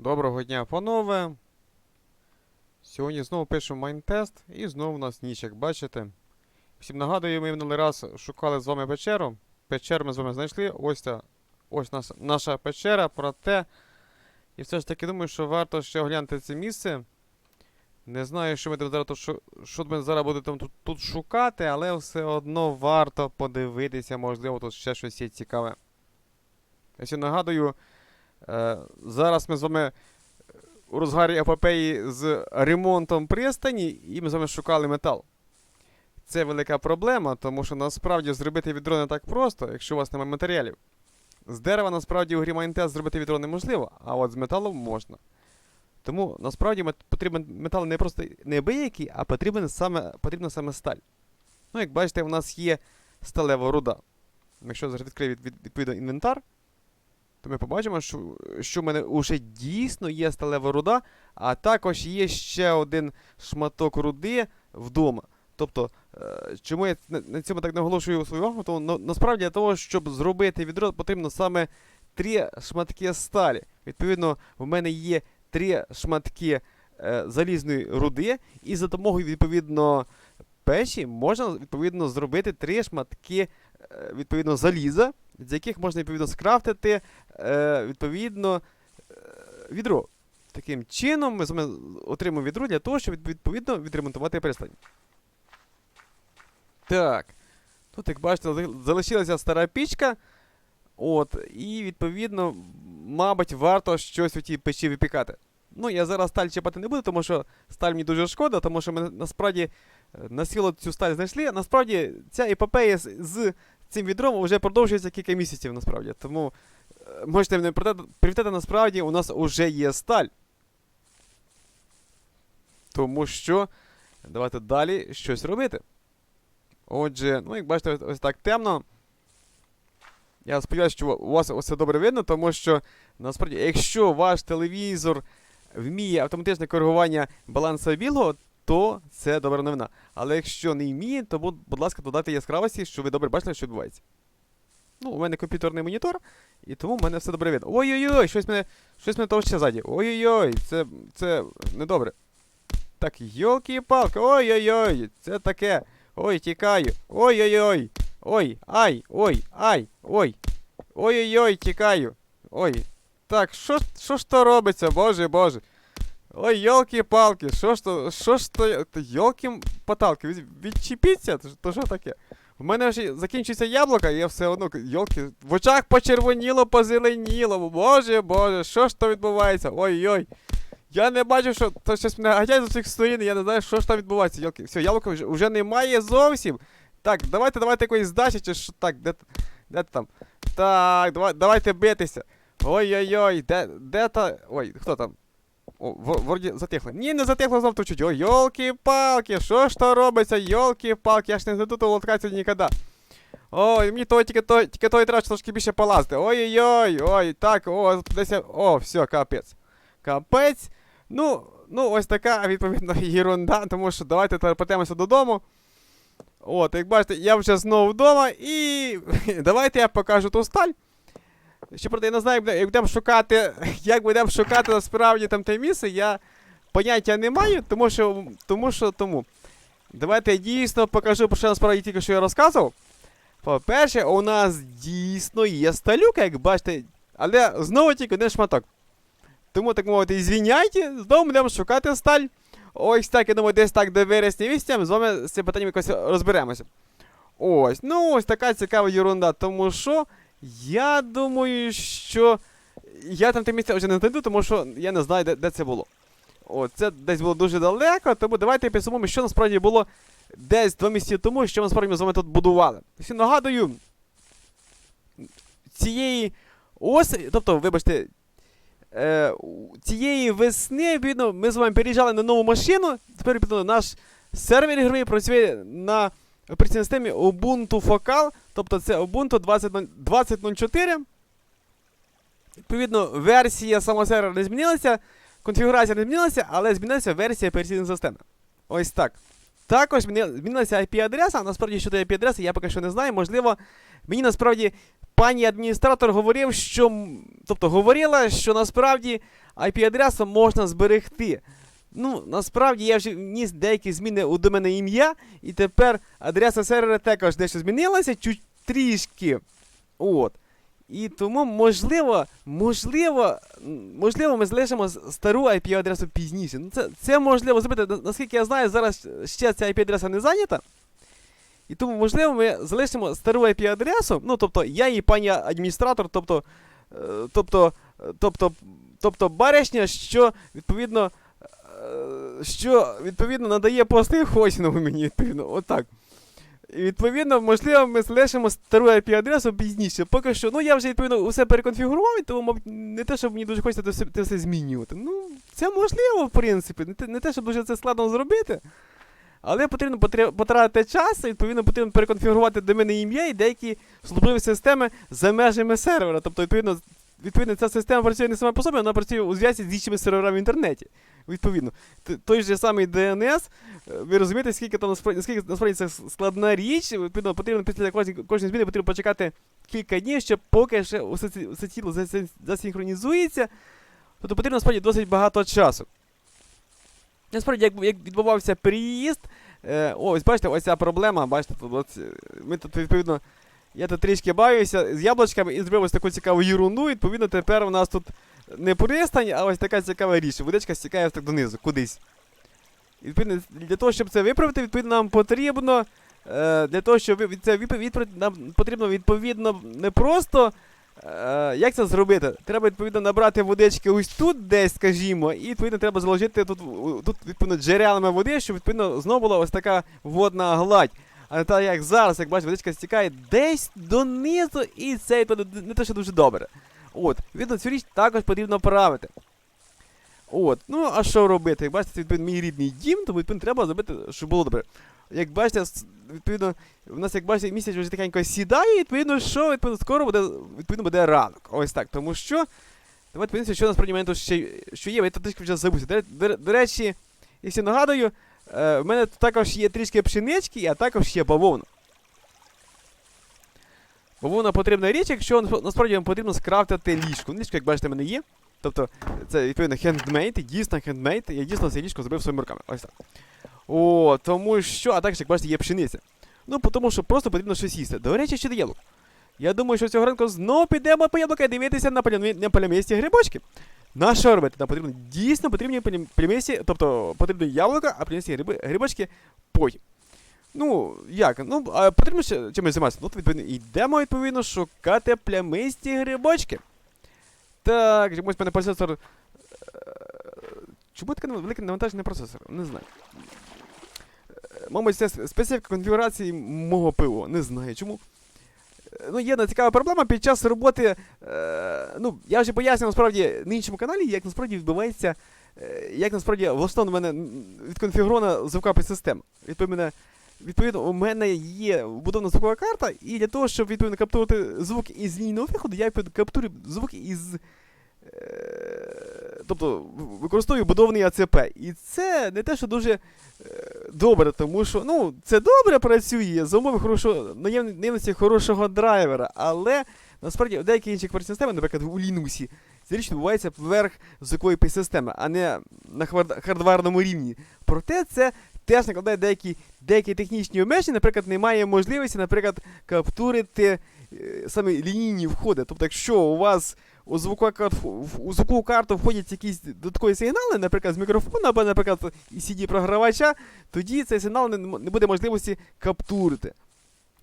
Доброго дня, панове. Сьогодні знову пишемо майнтест і знову у нас ніч, як бачите. Всім нагадую, ми минулий раз шукали з вами печеру. Печеру ми з вами знайшли. Ось ця, ось наша, наша печера, проте. І все ж таки думаю, що варто ще оглянути це місце. Не знаю, що ми там зараз, шу- що ми зараз будемо тут, тут шукати, але все одно варто подивитися, можливо, тут ще щось є цікаве. Я ще нагадую, Зараз ми з вами е, у розгарі епопеї з ремонтом пристані, і ми з вами шукали метал. Це велика проблема, тому що насправді зробити відро не так просто, якщо у вас немає матеріалів. З дерева насправді у грі Майнтест зробити відро неможливо, а от з металом можна. Тому насправді потрібен метал не просто неабиякий, а потрібен саме, потрібна саме сталь. Ну, як бачите, у нас є сталева руда. Якщо зараз відкрию від, від, відповідно інвентар, то ми побачимо, що, що в мене вже дійсно є сталева руда, а також є ще один шматок руди вдома. Тобто, е, чому я на, цьому так наголошую свою увагу, то на, насправді для того, щоб зробити відро, потрібно саме три шматки сталі. Відповідно, в мене є три шматки е, залізної руди, і за допомогою відповідно печі можна відповідно зробити три шматки е, відповідно заліза, з яких можна відповідно скрафтити е, відповідно е, відро. Таким чином ми з вами отримаємо відро для того, щоб відповідно відремонтувати пристань. Так. Тут, як бачите, залишилася стара пічка. От, і відповідно, мабуть, варто щось у тій печі випікати. Ну, я зараз сталь чіпати не буду, тому що сталь мені дуже шкода, тому що ми насправді е, на сіло цю сталь знайшли. Насправді ця епопея з, з цим відром вже продовжується кілька місяців, насправді. Тому можете мене привітати, насправді у нас вже є сталь. Тому що давайте далі щось робити. Отже, ну як бачите, ось, так темно. Я сподіваюся, що у вас все добре видно, тому що насправді, якщо ваш телевізор вміє автоматичне коригування балансу білого, то це добра новина. Але якщо не вміє, то, будь ласка, додайте яскравості, щоб ви добре бачили, що відбувається. Ну, у мене комп'ютерний монітор, і тому в мене все добре видно. Ой-ой-ой, щось мене, щось мене товще ззаді. Ой-ой-ой, це, це недобре. Так, йолки-палки, ой-ой-ой, це таке. Ой, тікаю. Ой-ой-ой. Ой, ай, ой, ай, ой. Ой-ой-ой, тікаю. Ой. Так, що, що ж то робиться, боже, боже. Ой, йолки-палки, що ж то, що ж то, йолки-паталки, від, відчепіться, то що таке? В мене вже закінчується яблука, і я все одно, йолки, в очах почервоніло, позеленіло, боже, боже, що ж то відбувається? Ой-ой. Я не бачу, що то щось мене ганяє з усіх сторін, я не знаю, що ж там відбувається. Йолки. Все, яблука вже, вже немає зовсім. Так, давайте, давайте якоїсь здачі, чи що так, де, де там? Так, давай, давайте битися. Ой-ой-ой, де, де та. Ой, хто там? О, вроді затихло. Ні, не затихло знов чуть. Ой, йолки-палки, що ж то робиться, йолки-палки, я ж не знайду лотка сьогодні ніколи. Ой, мені того тільки той, тільки той треба трошки більше полазити. Ой-ой-ой, ой, так, о, десь. О, все, капець. Капець. Ну, ну, ось така, відповідно, єрунда, тому що давайте телепортуємося додому. От, як бачите, я вже знову вдома і давайте я покажу ту сталь. Ще правда, я не знаю, як будемо шукати, як будемо шукати насправді там те місце, я поняття не маю, тому що, тому що, тому. Давайте я дійсно покажу, про що насправді тільки що я розказував. По-перше, у нас дійсно є сталюка, як бачите, але знову тільки один шматок. Тому, так мовити, звіняйте, знову будемо шукати сталь. Ось так, я думаю, десь так до вересня місяця ми з вами з цим питанням якось розберемося. Ось, ну ось така цікава ерунда, тому що я думаю, що я там те місце вже не знайду, тому що я не знаю, де, де це було. О, це десь було дуже далеко, тому давайте підсумуємо, що насправді було десь два місяці тому, що ми насправді з вами тут будували. Всі нагадую, цієї осені, тобто, вибачте, е, цієї весни, відповідно, ми з вами переїжджали на нову машину. Тепер відповідно, наш сервер ігровий працює на операційній системі Ubuntu Focal, тобто це Ubuntu 20.04. Відповідно, версія самого сервера не змінилася, конфігурація не змінилася, але змінилася версія операційної системи. Ось так. також змінилася IP-адреса. Насправді щодо IP-адреси, я поки що не знаю. Можливо, мені насправді пані адміністратор говорив, що. Тобто говорила, що насправді IP-адресу можна зберегти. Ну, насправді я вже вніс деякі зміни у до мене ім'я, і тепер адреса сервера також дещо змінилася, чуть трішки. От. І тому, можливо, можливо, можливо, ми залишимо стару IP-адресу пізніше. Ну, це, це можливо зробити. Наскільки я знаю, зараз ще ця IP-адреса не зайнята. І тому, можливо, ми залишимо стару IP-адресу. Ну, тобто, я і пані адміністратор, тобто, е, тобто, е, тобто, тобто баришня, що відповідно, що відповідно надає пости хостінгу мені, відповідно, отак. І відповідно, можливо, ми залишимо стару IP-адресу пізніше. Поки що, ну я вже відповідно усе переконфігурував, тому, не те, щоб мені дуже хочеться це все змінювати. Ну, це можливо, в принципі. Не те, не те, щоб дуже це складно зробити. Але потрібно потратити час, і відповідно потрібно переконфігурувати доменне ім'я і деякі службові системи за межами сервера. Тобто, відповідно, відповідно, ця система працює не сама по собі, вона працює у зв'язці з іншими серверами в інтернеті. Відповідно, той же самий DNS, е, ви розумієте, скільки там насправді, скільки насправді це складна річ. Відповідно, потрібно після кожної, зміни потрібно почекати кілька днів, ще поки ще усе тіло засинхронізується. Тобто потрібно насправді досить багато часу. Насправді, як, як відбувався переїзд, е, ось бачите, ось ця проблема, бачите, тут, ми тут відповідно. Я тут трішки бавився з яблучками і зробив ось таку цікаву ерунду. Відповідно, тепер у нас тут не пристань, а ось така цікава річ. Водичка стікає так донизу, кудись. І, відповідно, для того, щоб це виправити, відповідно, нам потрібно. Е, для того, щоб це відправити, нам потрібно відповідно не просто. Е, як це зробити? Треба відповідно набрати водички ось тут, десь, скажімо, і відповідно треба заложити тут, тут відповідно джерелами води, щоб відповідно знову була ось така водна гладь. А так як зараз, як бачите, водичка стікає десь донизу, і це не те, що дуже добре. От, відповідно, цю річ також потрібно правити. От, ну а що робити? Як бачите, це відповідно мій рідний дім, то відповідно треба зробити, щоб було добре. Як бачите, відповідно, у нас, як бачите, місяць вже тихенько сідає, і відповідно, що відповідно, скоро буде, відповідно, буде ранок. Ось так. Тому що. Давайте подивимося, що насправді мене тут ще що є, я тут вже забувся. До, речі, якщо нагадую, в мене також є трішки пшенички, а також є бавовна. Бавовна потрібна річ, якщо насправді вам потрібно скрафтити ліжко. Ліжко, як бачите, в мене є. Тобто, це відповідно хендмейд, дійсно хендмейд. Я дійсно це ліжко зробив своїми руками. Ось так. О, тому що, а також, як бачите, є пшениця. Ну, тому що просто потрібно щось їсти. До речі, щодо яблук. Я думаю, що цього ранку знову підемо по яблука і дивитися на полямісті грибочки. На що робити? Нам потрібно дійсно потрібні полям- тобто потрібні яблука, а полямісті гриби... грибочки потім. Ну, як? Ну, а потрібно ще чимось займатися. Ну, відповідно, йдемо, відповідно, шукати плямисті грибочки. Так, чомусь мене процесор. е, Чому таке велике навантажений процесор? Не знаю. Е, Мабуть, це специфіка конфігурації мого пива. Не знаю чому. Ну, є цікава проблема під час роботи. Е, ну, я вже пояснював насправді на іншому каналі, як насправді відбувається, е, як насправді влаштована в мене відконфігурована звукова система. Відповідно, відповідно, у мене є вбудована звукова карта, і для того, щоб відповідно каптувати звук із лінійного виходу, я каптурю звук із. е, Тобто використовую будований АЦП. І це не те, що дуже е, добре, тому що ну, це добре працює за умови хорошого наявності хорошого драйвера, але насправді в деяких інших операційних системах, наприклад, у Linux, ця річ відбувається поверх звукової системи, а не на хардварному рівні. Проте це теж накладає деякі, деякі технічні обмеження, наприклад, немає можливості, наприклад, каптурити е, саме лінійні входи. Тобто, якщо у вас у карту, у звукову карту входять якісь додаткові сигнали, наприклад, з мікрофона або, наприклад, CD-програвача, тоді цей сигнал не, буде можливості каптурити.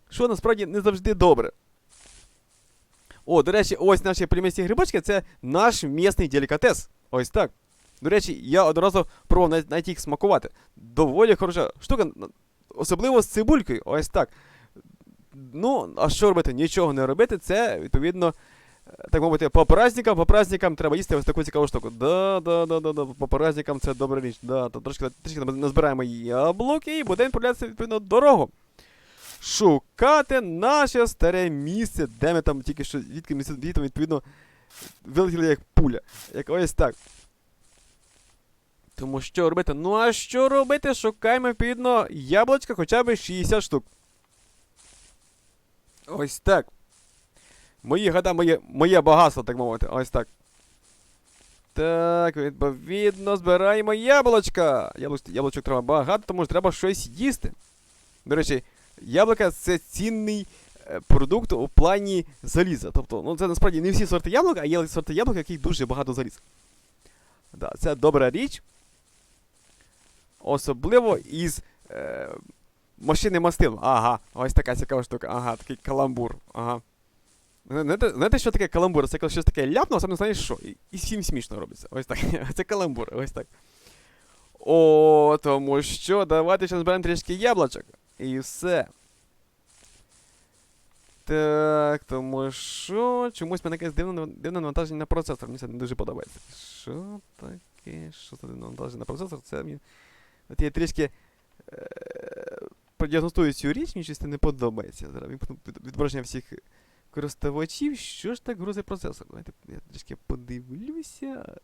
Що насправді не завжди добре. О, до речі, ось наші племісті грибочки це наш місний делікатес. Ось так. До речі, я одразу пробував навіть їх смакувати. Доволі хороша штука, особливо з цибулькою. Ось так. Ну, а що робити? Нічого не робити, це відповідно. Так мовити, по праздникам, по праздникам треба їсти ось таку цікаву штуку. Да, да, да, да, да, по праздникам це добра річ. Да, то трошки, трішки назбираємо яблуки і будемо відправлятися відповідно дорогу. Шукати наше старе місце, де ми там тільки що звідки ми звідти, відповідно вилетіли як пуля. Як ось так. Тому що робити? Ну а що робити? Шукаємо відповідно яблучка хоча б 60 штук. Ось так. Мої гада, моє, моє багатство, так мовити. Ось так. Так, відповідно, збираємо яблучка. Яблуч, яблучок треба багато, тому що треба щось їсти. До речі, яблука це цінний е, продукт у плані заліза. Тобто, ну це насправді не всі сорти яблук, а є сорти яблук, в яких дуже багато заліза. Да, це добра річ. Особливо із е, машини мастил. Ага, ось така цікава штука. Ага, такий каламбур. Ага. Знаєте, знаєте, що таке каламбур? Це коли щось таке ляпно, а сам не знаєш що. І, і всім смішно робиться. Ось так. Це каламбур, ось так. О, тому що давайте ще зберемо трішки яблучок. І все. Так, тому що чомусь мене якесь дивне, дивне навантаження на процесор. Мені це не дуже подобається. Що таке? Що це дивне навантаження на процесор? Це мені. От я трішки е, продіагностую цю річ, мені щось не подобається. Зараз відображення всіх користувачів. Що ж так грузить процесор? Давайте я трішки подивлюся.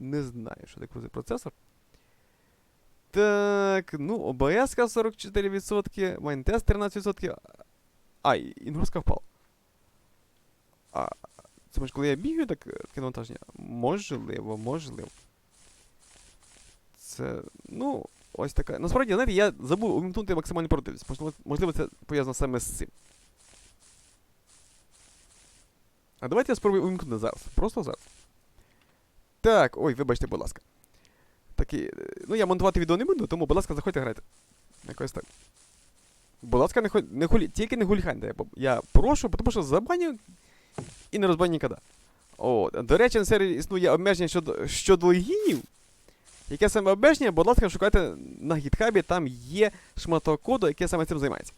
Не знаю, що так грузить процесор. Так, ну, ОБС 44%, майнтест 13%. А, і і нагрузка впала. А, це може коли я бігаю, так е, таке навантаження? Можливо, можливо. Це, ну, ось така. Насправді, знаєте, я забув увімкнути максимальну. Можливо, можливо, це пов'язано саме з цим. А давайте я спробую увімкнути зараз. Просто зараз. Так, ой, вибачте, будь ласка. Такі, е, ну я монтувати відео не буду, тому, будь ласка, заходьте грайте. Якось так. Будь ласка, не, хуль... не хулі... тільки не гульханьте. Я, прошу, тому що забаню і не розбаню ніколи. О, до речі, на сервері існує обмеження щодо, щодо логінів. Яке саме обмеження, будь ласка, шукайте на гітхабі, там є шматок коду, яке саме цим займається.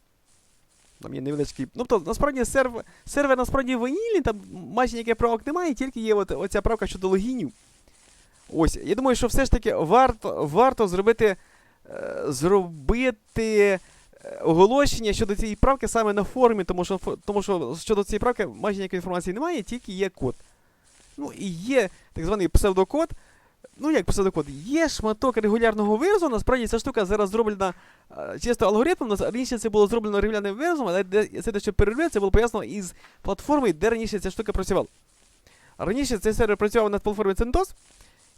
Там є невеличкий. Ну, тобто, насправді сервер, сервер насправді ванільний, там майже ніяких правок немає, тільки є от, оця правка щодо логінів. Ось, я думаю, що все ж таки варто, варто зробити, е, зробити е, оголошення щодо цієї правки саме на форумі, тому що, тому що щодо цієї правки майже ніякої інформації немає, тільки є код. Ну і є так званий псевдокод. Ну, як псевдокод, є шматок регулярного виразу, насправді ця штука зараз зроблена е, чисто алгоритмом, раніше це було зроблено регулярним виразом, але це дещо перерве, це було пояснено із платформи, де раніше ця штука працювала. Раніше цей сервер працював на платформі CentOS,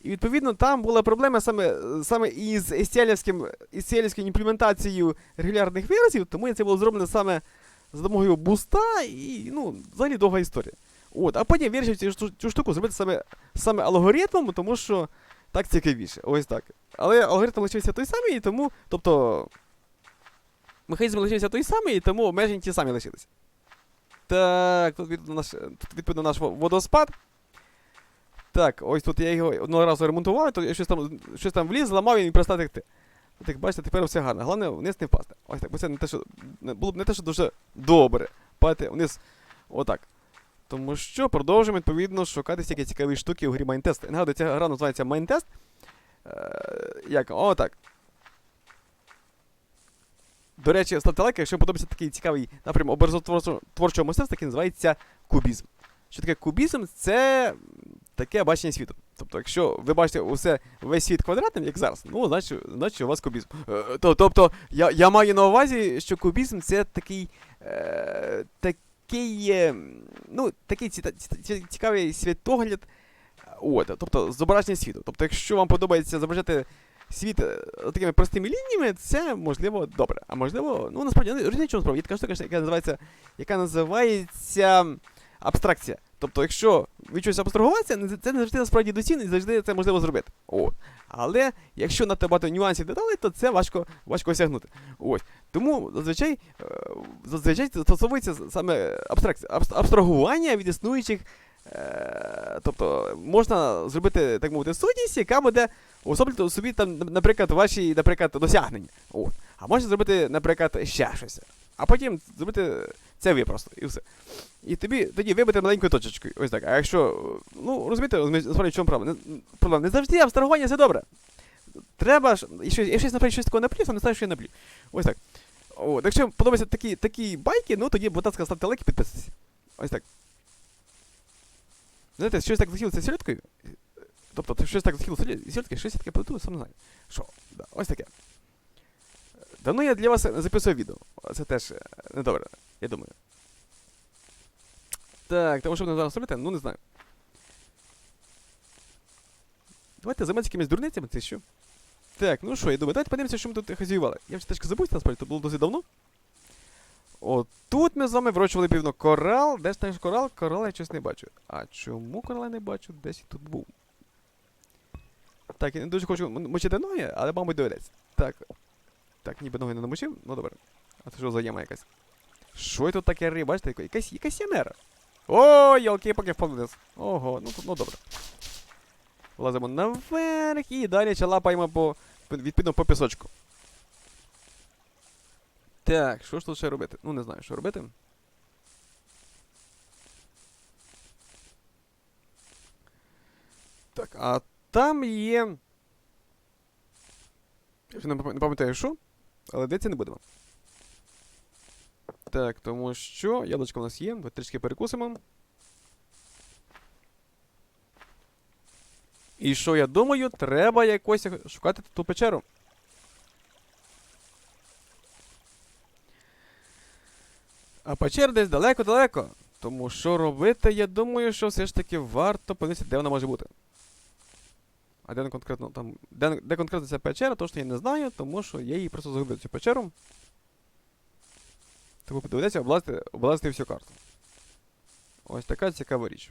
і відповідно там була проблема саме, саме із STL-івською імплементацією регулярних виразів, тому це було зроблено саме за допомогою буста і, ну, взагалі довга історія. От, а потім вирішив цю штуку зробити саме, саме алгоритмом, тому що так цікавіше. Ось так. Але алгоритм лишився той самий, і тому, тобто. Механізм лишився той самий, і тому обмеження ті самі лишилися. Так, тут відповідно наш, тут відповідно наш водоспад. Так, ось тут я його одного разу ремонтував, то я щось там, щось там вліз, зламав і він перестав текти. От як бачите, тепер все гарно. Головне вниз не впасти. Ось так, бо це не те, що. Було б не те, що дуже добре. Падати вниз. Отак. Тому що продовжуємо відповідно шукати всякі цікаві штуки у грі Майнтест. Нагадую, ця гра називається Майнтест. Е, як? О, так. До речі, ставте лайк, якщо подобається такий цікавий напрям образотворчого мистецтва, який називається кубізм. Що таке кубізм? Це таке бачення світу. Тобто, якщо ви бачите усе весь світ квадратним, як зараз, ну, значить, значить у вас кубізм. Е, Тобто, я, я маю на увазі, що кубізм це такий. Е, такий. Е, Ну, такий ці- ці- ці- цікавий світогляд. От, тобто зображення світу. Тобто, якщо вам подобається зображати світ е, такими простими лініями, це можливо добре. А можливо, ну насправді ну, розумієте, чому справа. Є така штука, яка називається, яка називається абстракція. Тобто, якщо від чогось абстрагуватися, це не завжди насправді доцільно і завжди це можливо зробити. От. Але якщо надто багато нюансів деталей, то це важко, важко осягнути. Ось. Тому зазвичай, е, зазвичай застосовується саме абстрагування від існуючих. Е, тобто можна зробити, так мовити, сутність, яка буде особливо собі там, наприклад, ваші, наприклад, досягнення. От. А можна зробити, наприклад, ще щось. А потім зробити це ви просто, і все. І тобі тоді вибити маленькою точечкою. Ось так. А якщо. Ну, розумієте, насправді, в чому проблема? Не, не завжди абстрагування це добре. Треба ж. Якщо я наприклад, щось такого наплів, то не знаю, що я наплів. Ось так. От, якщо подобаються такі, такі байки, ну тоді, будь ласка, ставте лайк і підписуйтесь. Ось так. Знаєте, щось так захотілося сільоткою. Тобто, щось так захило зірки, щось таке придумав, сам не знаю. Що? Да, ось таке. Давно я для вас не записував відео. Це теж е, недобре, я думаю. Так, тому що будемо зараз робити, ну не знаю. Давайте займатися якимись дурницями, це що? Так, ну що, я думаю, давайте подивимося, що ми тут хазяювали. Я вже трішки забувся, насправді, це було досить давно. От тут ми з вами вирощували півно корал. Де ж наш корал? Корал я щось не бачу. А чому корала не бачу? Десь він тут був. Так, я не дуже хочу мочити ноги, але, мабуть, доведеться. Так. Так, ніби ноги не намочив, ну добре. А це що за яма якась? Що тут таке риба? Бачите, яка- якась, якась ямера. О, йолки поки впав вниз. Ого, ну ну добре. Лазимо наверх і далі чалапаємо по, по- відповідно по пісочку. Так, що ж тут ще робити? Ну, не знаю, що робити. Так, а там є. Я вже не пам'ятаю, що, але дивитися не будемо. Так, тому що яблучко у нас є, ми трішки перекусимо. І що я думаю, треба якось шукати ту печеру. А печера десь далеко-далеко. Тому що робити, я думаю, що все ж таки варто подивитися, де вона може бути. А де конкретно там. Де, де конкретно ця печера, то що я не знаю, тому що я її просто загубив цю печеру. Тому доведеться облазити, облазити всю карту. Ось така цікава річ.